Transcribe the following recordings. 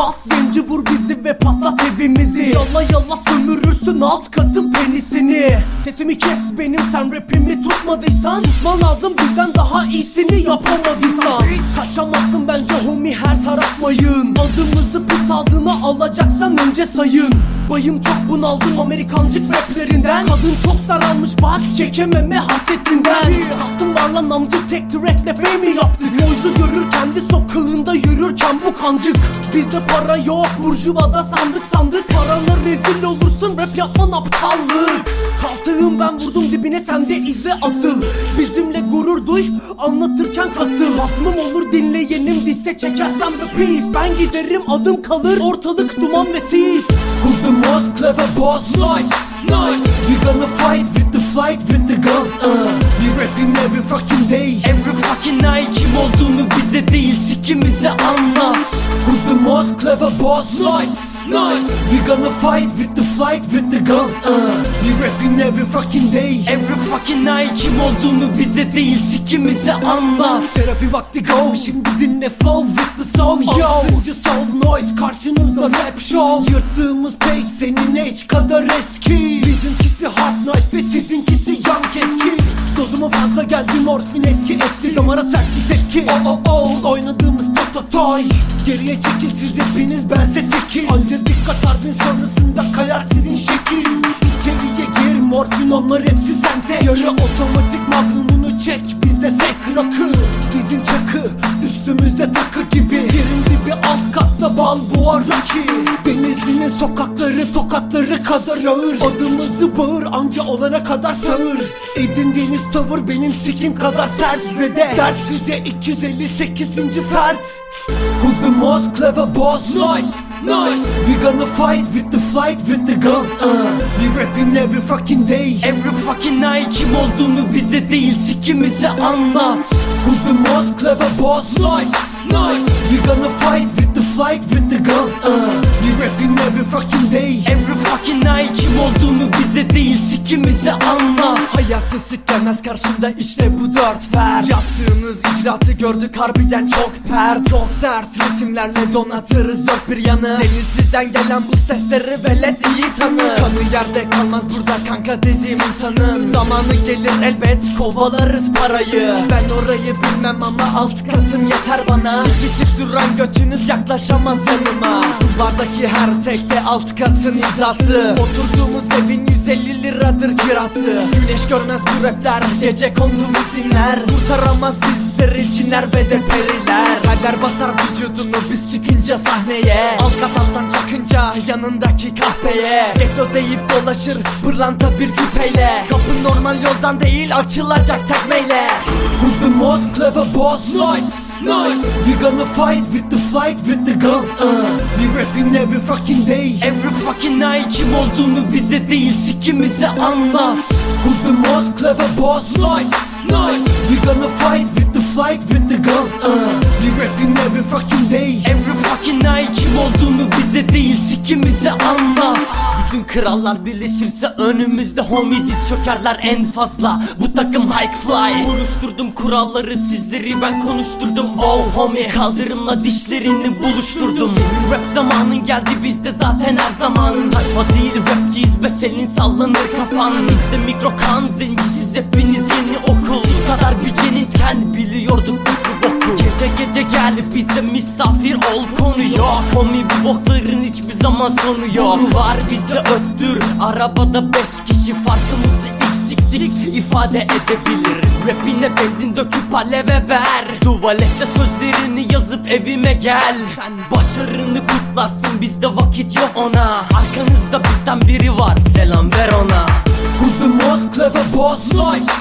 Bas zincir vur bizi ve patlat evimizi. Yalla yalla sömürürsün alt katın penisini. Sesimi kes benim sen rapimi tutmadıysan. Susma lazım bizden daha iyisini yapamadıysan. Kaçamazsın bence homie her taraf mayın. Adımızı pis ağzına alacaksan önce sayın. Bayım çok bunaldım Amerikancık raplerinden. Kadın çok daralmış bak çekememe hasetinden Kastım var lan amcık tek trackle fame yaptık. Noise'u görür kendi sokağında yürürken bu kancık. Bizde para yok. Burjuvada sandık sandık. Paranla rezil olursun. Rap yapman aptallık. Kalktığım ben vurdum dibine. Sen de izle asıl. Bizimle gurur duy. Anlatırken kasıl. Basmım olur dinleyenim. Disse çekersem the peace. Ben giderim adım kalır. Ortalık duman ve sis. Who's the most clever boss? Nice, nice. We gonna fight with the fight with the guns. Uh, we rapping every fucking day. Every fucking night kim olduğunu bize değil sikimize most clever boss? Nice, nice. We gonna fight with the fight with the guns. Uh, we rapping every fucking day. Every fucking night. Kim olduğunu bize değil sikimize anlat. Terapi vakti go. Şimdi dinle flow with the soul yo. Altıncı soul noise karşınızda rap show. Yırttığımız page senin age kadar eski. Bizimkisi hard knife ve sizinkisi yan keskin Dozuma fazla geldi morfin etki etti Damara sert tepki. Oh oh oh. Oynadığımız toy Geriye çekil siz hepiniz bense tekil. Anca dikkat harbin sonrasında kayar sizin şekil. İçeriye gir morfin onlar hepsi sente Yarı otomatik magnumunu çek bizde zek rakı Bizim çakı üstümüzde takı gibi. Yerin dibi alt katta bal boğar raki Denizli'nin sokakları tokatları kadar ağır. Adımızı bağır anca olana kadar sağır. Edindiğiniz tavır benim sikim kadar sert Ve de dert. Size 258. fert. Who's the most clever boss? Nice, nice We gonna fight with the flight with the guns uh. We rapping every fucking day Every fucking night kim olduğunu bize değil sikimize anlat Who's the most clever boss? Nice, nice. We gonna fight with the flight with the guns. Uh, we rapping every fucking day. Every fucking night kim olduğunu bize değil sikimize anlat Hayatı siklemez karşımda işte bu dört fer. Yaptığınız icraatı gördük harbiden çok pert Çok sert ritimlerle donatırız dört bir yanı. Denizli'den gelen bu sesleri velet iyi tanır. Kanı yerde kalmaz burada kanka dediğim insanın. Zamanı gelir elbet kovalarız parayı. Ben orayı bilmem ama alt katım yeter bana. Sikişip duran götünüz yaklaşamaz yanıma. Duvardaki her tekte alt katın imzası Oturduğumuz evin 150 liradır kirası. Güneş görmez bu rapler Gece konduğumuz inler Kurtaramaz bizleri cinler ve de periler. Kader basar vücudunu biz çıkınca sahneye. Alt kat alttan çakınca yanındaki kahpeye. Ghetto deyip dolaşır pırlanta bir küpeyle Kapı normal yoldan değil açılacak tekmeyle. Who's the most clever boss? Nice, nice. We gonna fight with the flight with the guns. Uh, rapping every fucking day. Every fucking night kim olduğunu bize değil sikimize anlat Who's the most clever boss? Nice, nice. We gonna fight with the flight with the guns. Uh, we rapping every fucking day. Every fucking night kim olduğunu bize değil sikimize anlat Bütün krallar birleşirse önümüzde homie çökerler en fazla. Bu takım high fly. Konuşturdum kuralları sizleri ben konuşturdum. Oh homie kaldırımla dişlerini buluşturdum. Senin rap zamanın geldi bizde zaten her zaman. Tayfa değil rapçiyiz be senin sallanır kafan. Bizde mikro kan zencisiz hepiniz yeni okul. Sil kadar gücenirken biliyorduk gel bize misafir ol konu yok. Homie bu bokların hiçbir zaman sonu yok. Var bizde öttür Arabada beş kişi. Farkımızı xxx ifade edebilir. Rapine benzin döküp aleve ver. Tuvalette sözlerini yazıp evime gel. Sen başarını kutlarsın bizde vakit yok ona. Arkanızda bizden biri var selam ver ona. Who's the most clever boss? Nice,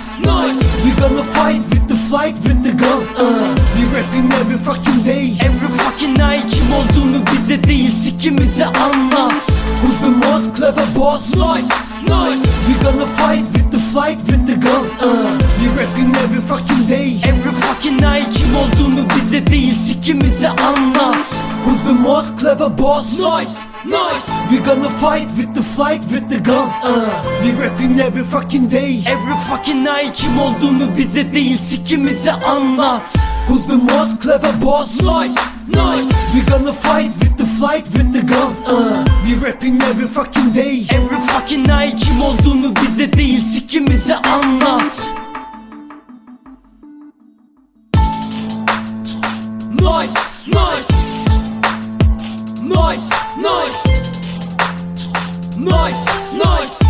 Who's the most clever boss? Nice, nice. We gonna fight with the flight with the guns. Uh, we rapping every fucking day. Every fucking night kim olduğunu bize değil sikimize anlat Who's the most clever boss? Nice, nice. We gonna fight with the flight with the guns. Uh, we rapping every fucking day. Every fucking night kim olduğunu bize değil sikimize anlat Who's the most clever boss? Nice, nice. We gonna fight with the flight with the guns. Uh, we rapping every fucking day Every fucking night kim olduğunu bize değil sikimize anlat Noise, noise. Noise, noise